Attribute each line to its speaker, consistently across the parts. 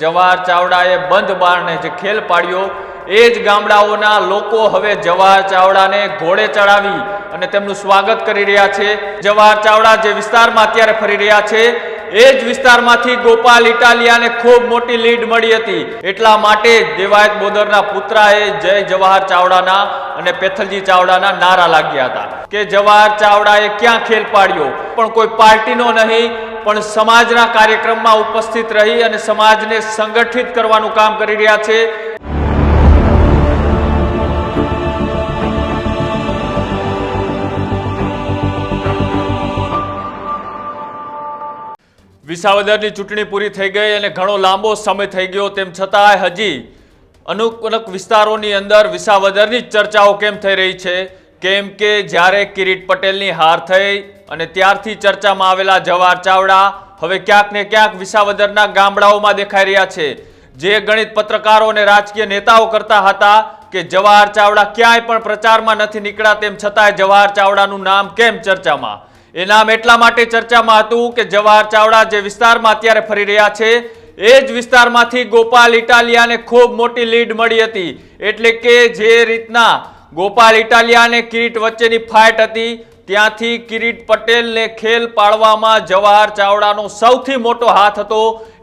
Speaker 1: જવાહર ચાવડાએ બંધ બારને જે ખેલ પાડ્યો, એ જ ગામડાઓના લોકો હવે જવાહર ચાવડાને ઘોડે ચડાવી અને તેમનું સ્વાગત કરી રહ્યા છે. જવાહર ચાવડા જે વિસ્તારમાં અત્યારે ફરી રહ્યા છે, એ જ વિસ્તારમાંથી ગોપાલ ઇટાલિયાને ખૂબ મોટી લીડ મળી હતી. એટલા માટે દેવાયત બોદરના પુત્રાએ જય જવાહર ચાવડાના અને પેથલજી ચાવડાના નારા લાગ્યા હતા કે જવાહર ચાવડાએ ક્યાં ખેલ પાડ્યો? પણ કોઈ પાર્ટીનો નહીં પણ સમાજના કાર્યક્રમમાં ઉપસ્થિત રહી અને સમાજને સંગઠિત કરવાનું કામ કરી રહ્યા છે. વિસાવદરની ચૂંટણી પૂરી થઈ ગઈ અને ઘણો લાંબો સમય થઈ ગયો તેમ છતાંય હજી અનુક અનુક વિસ્તારોની અંદર વિસાવદરની ચર્ચાઓ કેમ થઈ રહી છે? કેમ કે જ્યારે કિરીટ પટેલની હાર થઈ અને ત્યારથી ચર્ચામાં આવેલા જવાહર ચાવડા હવે ક્યાંક ને ક્યાંક વિસાવદરના ગામડાઓમાં દેખાઈ રહ્યા છે. જે ગણિત પત્રકારો અને રાજકીય નેતાઓ કરતા હતા કે જવાહર ચાવડા ક્યાંય પણ પ્રચારમાં નથી નીકળ્યા તેમ છતાંય જવાહર ચાવડાનું નામ કેમ ચર્ચામાં? એ નામ એટલા માટે ચર્ચામાં હતું કે જવાહર ચાવડા જે વિસ્તારમાં અત્યારે ફરી રહ્યા છે, એ જ વિસ્તારમાંથી ગોપાલ ઇટાલિયાને ખૂબ મોટી લીડ મળી હતી. એટલે કે જે રીતના ગોપાલ ઇટાલિયા અને કિરીટ વચ્ચેની ફાઇટ હતી. ત્યાંથી કિરીટ પટેલને ખેલ પાડવામાં જવાહર ચાવડાનો સૌથી મોટો હાથ હતો.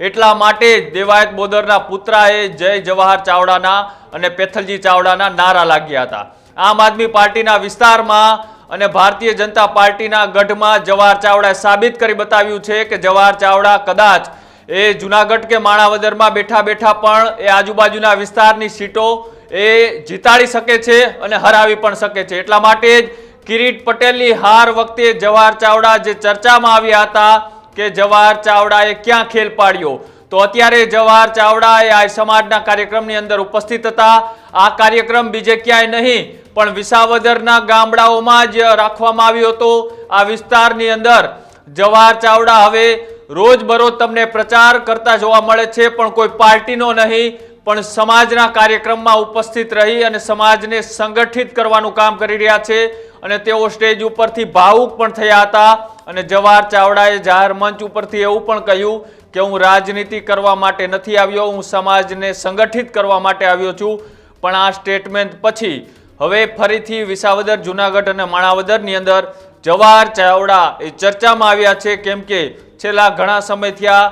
Speaker 1: એટલા માટે દેવાયત બોદરના પુત્રાએ જય જવાહર ચાવડાના અને પેથલજી ચાવડાના નારા લાગ્યા હતા. આમ આદમી પાર્ટીના વિસ્તારમાં અને ભારતીય જનતા પાર્ટીના ગઢમાં જવાહર ચાવડાએ સાબિત કરી બતાવ્યું છે કે જવાહર ચાવડા કદાચ એ જુનાગઢ કે માણાવદરમાં બેઠા બેઠા પણ એ આજુબાજુના વિસ્તારની સીટો એ જીતાડી શકે છે અને હરાવી પણ શકે છે. એટલા માટે જ કિરીટ પટેલની હાર વખતે જવાહર ચાવડા જે ચર્ચામાં આવ્યા હતા કે જવાહર ચાવડાએ ક્યાં ખેલ પાડ્યો? તો અત્યારે જવાહર ચાવડા એ આ સમાજના કાર્યક્રમની અંદર ઉપસ્થિત હતા. આ કાર્યક્રમ બીજે ક્યાંય નહીં, પણ વિસાવદરના ગામડાઓમાં જ રાખવામાં આવ્યો હતો. આ વિસ્તારની અંદર જવાહર ચાવડા હવે રોજબરોજ તમને પ્રચાર કરતા જોવા મળે છે, પણ કોઈ પાર્ટીનો નહીં. પણ સમાજના કાર્યક્રમમાં ઉપસ્થિત રહી અને સમાજને સંગઠિત કરવાનું કામ કરી રહ્યા છે અને તેઓ સ્ટેજ ઉપરથી ભાવુક પણ થયા હતા અને જવાહર ચાવડાએ જાહેર મંચ ઉપરથી એવું પણ કહ્યું કે હું રાજનીતિ કરવા માટે નથી આવ્યો, હું સમાજને સંગઠિત કરવા માટે આવ્યો છું. પણ આ સ્ટેટમેન્ટ પછી હવે ફરીથી વિસાવદર, જુનાગઢ અને માણાવદરની અંદર જવાહર ચાવડા એ ચર્ચામાં આવ્યા છે. કેમ કે છેલ્લા ઘણા સમયથી થયા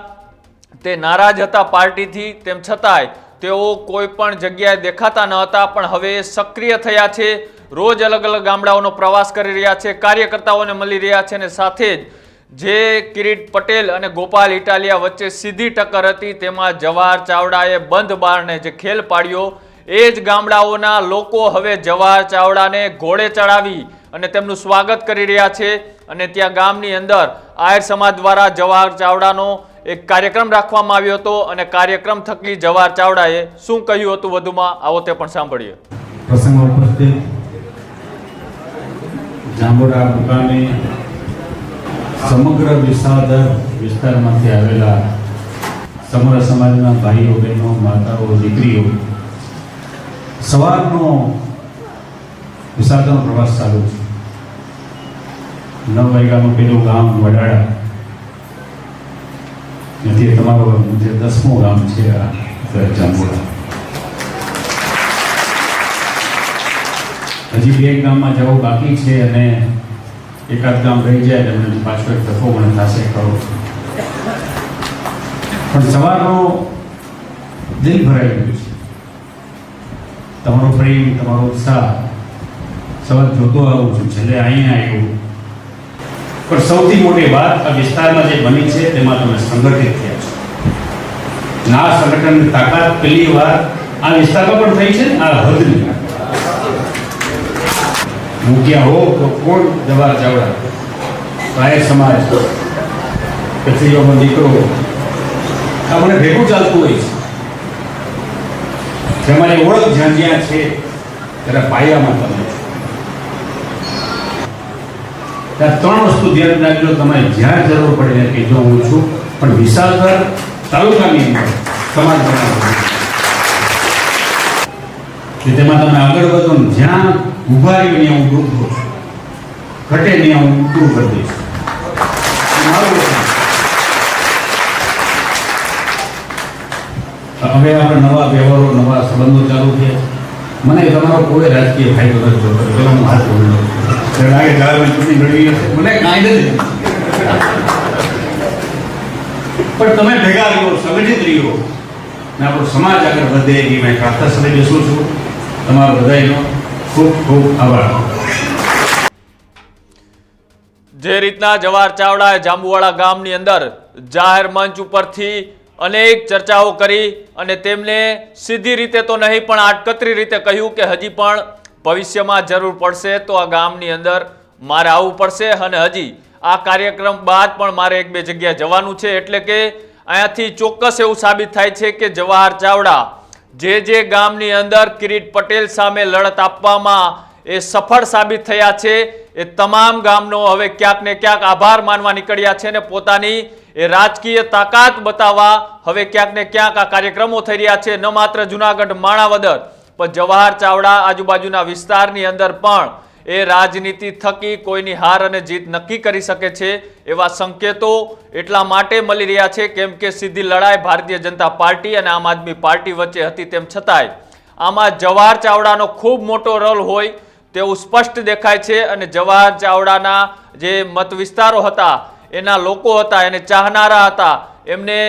Speaker 1: તે નારાજ હતા પાર્ટીથી, તેમ છતાંય તેઓ કોઈ પણ જગ્યાએ દેખાતા ન હતા, પણ હવે સક્રિય થયા છે. રોજ અલગ અલગ ગામડાઓનો પ્રવાસ કરી રહ્યા છે, કાર્યકર્તાઓને મળી રહ્યા છે અને સાથે જ જે કિરીટ પટેલ અને ગોપાલ ઇટાલિયા વચ્ચે સીધી ટક્કર હતી, તેમાં જવાહર ચાવડાએ બંધ બારને જે ખેલ પાડ્યો, એ જ ગામડાઓના લોકો હવે જવાહર ચાવડાને ઘોડે ચડાવી અને તેમનું સ્વાગત કરી રહ્યા છે. અને ત્યાં ગામની અંદર આયર સમાજ દ્વારા જવાહર ચાવડાનો એક કાર્યક્રમ રાખવામાં આવ્યો હતો અને કાર્યક્રમ થકી જવાહર ચાવડાએ શું કહ્યું હતું વધુમાં? આવો તે પણ સાંભળીએ.
Speaker 2: પ્રસંગ ઉપસ્થિત. જાંબુરા મુકામે સમગ્ર વિસાદર વિસ્તારમાંથી આવેલા સમગ્ર સમાજના ભાઈઓ, બહેનો, માતાઓ, દીકરીઓ સવારનો વિસાવદરનો પ્રવાસ ચાલુ છે. નવ વાગ્યાનું પેલું ગામ વડાળા નથી તમારો જે દસમું ગામ છે આ જાંબુરા હજી બે ગામમાં જવું બાકી છે અને એકાદ ગામ રહી જાય એટલે પાછો એક તકો મને થશે કરો પણ સવારનો દિલ ભરાઈ ગયું છે તમારો પ્રેમ તમારો ઉત્સાહ સવાર જોતો આવું છું છેલ્લે અહીંયા આવ્યું પણ સૌથી મોટી વાત આ વિસ્તારમાં જે બની છે, તેમાં તમે સંગઠિત થયા છો. ના સંગઠનની તાકાત પહેલી વાર આ વિસ્તારમાં પણ થઈ છે, આ હદની. મૂક્યા હો તો કોણ જવાહર ચાવડા રાય સમાજ કચરીઓનો દીકરો આ મને ભેગું ચાલતું હોય છે. તમારી ઓળખ જ્યાં જ્યાં છે, ત્યારે પાયામાં તમે છો ત્યાં ત્રણ વસ્તુ ધ્યાન રાખજો. તમારે જ્યાં જરૂર પડે ત્યાં કહેજો, હું છું. પણ વિશાલગર તાલુકાની અંદર સમાજ કે તેમાં તમે આગળ વધો જ્યાં ઊભા રહ્યો ત્યાં હું દુઃખ છું. ઘટે ત્યાં હું દૂર કરી દઈશ. હવે આપણે નવા વ્યવહારો, નવા સંબંધો ચાલુ થયા મને તમારો કોઈ રાજકીય ફાયદો નથી જોતો પેલા હું હાથ જોડી. લાગે ચાર ચૂંટણી લડવી હશે મને કાંઈ નથી. પણ તમે ભેગા રહ્યો, સંગઠિત રહ્યો. ને આપણો સમાજ આગળ વધે એવી મેં પ્રાર્થના સમય બેસું છું. તમારો બધાનો ખૂબ ખૂબ આભાર.
Speaker 1: જે રીતના જવાહર ચાવડાએ જાંબુવાડા ગામની અંદર જાહેર મંચ ઉપરથી અનેક ચર્ચાઓ કરી અને તેમને સીધી રીતે તો નહીં, પણ આટકતરી રીતે કહ્યું કે હજી પણ ભવિષ્યમાં જરૂર પડશે તો આ ગામની અંદર મારે આવવું પડશે અને હજી આ કાર્યક્રમ બાદ પણ મારે એક બે જગ્યાએ જવાનું છે એટલે કે અહીંયાથી ચોક્કસ એવું સાબિત થાય છે કે જવાહર ચાવડા જે જે ગામની અંદર કિરીટ પટેલ સામે લડત આપવામાં એ સફળ સાબિત થયા છે, એ તમામ ગામનો હવે ક્યાંક ને ક્યાંક આભાર માનવા નીકળ્યા છે ને પોતાની એ રાજકીય તાકાત બતાવવા હવે ક્યાંક ને ક્યાંક આ કાર્યક્રમો થઈ રહ્યા છે. ન માત્ર જુનાગઢ, માણાવદર પણ જવાહર ચાવડા આજુબાજુના વિસ્તારની અંદર પણ એ રાજનીતિ થકી કોઈની હાર અને જીત નક્કી કરી શકે છે એવા સંકેતો એટલા માટે મળી રહ્યા છે, કેમ કે સીધી લડાઈ ભારતીય જનતા પાર્ટી અને આમ આદમી પાર્ટી વચ્ચે હતી તેમ છતાંય. આમાં જવાહર ચાવડાનો ખૂબ મોટો રોલ હોય તેવું સ્પષ્ટ દેખાય છે અને જવાહર ચાવડાના જે મત વિસ્તારો હતા, એના લોકો હતા, એને ચાહનારા હતા, એમને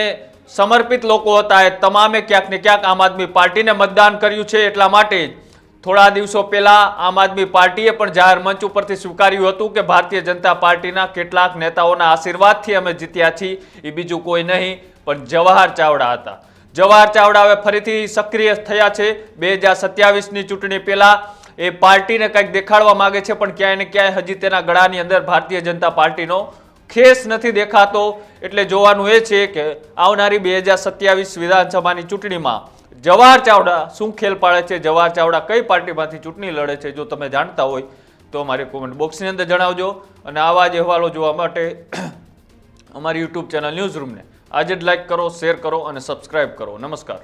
Speaker 1: સમર્પિત લોકો હતા. એ તમામે ક્યાંક ને ક્યાંક આમ આદમી પાર્ટીને મતદાન કર્યું છે. એટલા માટે થોડા દિવસો પહેલાં આમ આદમી પાર્ટીએ પણ જાહેર મંચ ઉપરથી સ્વીકાર્યું હતું કે ભારતીય જનતા પાર્ટીના કેટલાક નેતાઓના આશીર્વાદથી અમે જીત્યા છીએ. એ બીજું કોઈ નહીં, પણ જવાહર ચાવડા હતા. જવાહર ચાવડા હવે ફરીથી સક્રિય થયા છે. બે હજાર સત્યાવીસની ચૂંટણી પહેલાં એ પાર્ટીને કંઈક દેખાડવા માગે છે, પણ ક્યાંય ને ક્યાંય હજી તેના ગળાની અંદર ભારતીય જનતા પાર્ટીનો ખેસ નથી દેખાતો, એટલે જોવાનું એ છે કે આવનારી બે હજાર સત્યાવીસ વિધાનસભાની ચૂંટણીમાં જવાહર ચાવડા શું ખેલ પાડે છે, જવાહર ચાવડા કઈ પાર્ટીમાંથી ચૂંટણી લડે છે, જો તમે જાણતા હોય તો અમારી કોમેન્ટ બોક્સની અંદર જણાવજો. અને આવા જ અહેવાલો જોવા માટે અમારી યુટ્યુબ ચેનલ ન્યૂઝ રૂમને આજે જ લાઈક કરો શેર કરો અને સબસ્ક્રાઇબ કરો. નમસ્કાર.